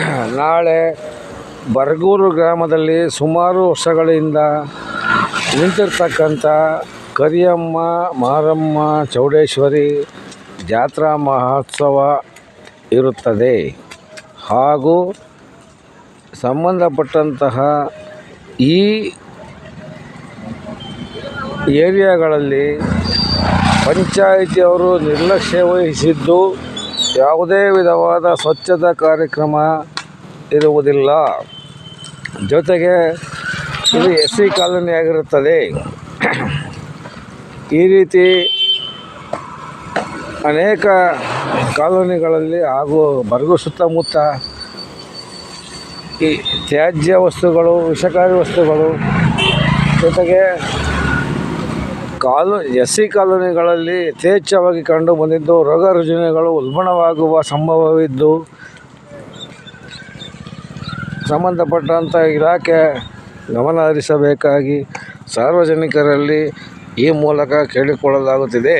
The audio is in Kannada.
ನಾಳೆ ಬರಗೂರು ಗ್ರಾಮದಲ್ಲಿ ಸುಮಾರು ವರ್ಷಗಳಿಂದ ನಿಂತಿರ್ತಕ್ಕಂಥ ಕರಿಯಮ್ಮ, ಮಾರಮ್ಮ, ಚೌಡೇಶ್ವರಿ ಜಾತ್ರಾ ಮಹೋತ್ಸವ ಇರುತ್ತದೆ. ಹಾಗೂ ಸಂಬಂಧಪಟ್ಟಂತಹ ಈ ಏರಿಯಾಗಳಲ್ಲಿ ಪಂಚಾಯಿತಿಯವರು ನಿರ್ಲಕ್ಷ್ಯ ವಹಿಸಿದ್ದು ಯಾವುದೇ ವಿಧವಾದ ಸ್ವಚ್ಛತಾ ಕಾರ್ಯಕ್ರಮ ಇರುವುದಿಲ್ಲ. ಜೊತೆಗೆ ಇದು ಎಸ್ ಸಿ ಕಾಲೋನಿ ಆಗಿರುತ್ತದೆ. ಈ ರೀತಿ ಅನೇಕ ಕಾಲೋನಿಗಳಲ್ಲಿ ಹಾಗೂ ಬರಗು ಸುತ್ತಮುತ್ತ ಈ ತ್ಯಾಜ್ಯ ವಸ್ತುಗಳು, ವಿಷಕಾರಿ ವಸ್ತುಗಳು, ಜೊತೆಗೆ ಕಾಲು ಎಸ್ ಸಿ ಕಾಲೋನಿಗಳಲ್ಲಿ ಯಥೇಚ್ಛವಾಗಿ ಕಂಡು ಬಂದಿದ್ದು ರೋಗ ರುಜಿನಗಳು ಉಲ್ಬಣವಾಗುವ ಸಂಭವವಿದ್ದು, ಸಂಬಂಧಪಟ್ಟಂಥ ಇಲಾಖೆ ಗಮನ ಹರಿಸಬೇಕಾಗಿ ಸಾರ್ವಜನಿಕರಲ್ಲಿ ಈ ಮೂಲಕ ಕೇಳಿಕೊಳ್ಳಲಾಗುತ್ತಿದೆ.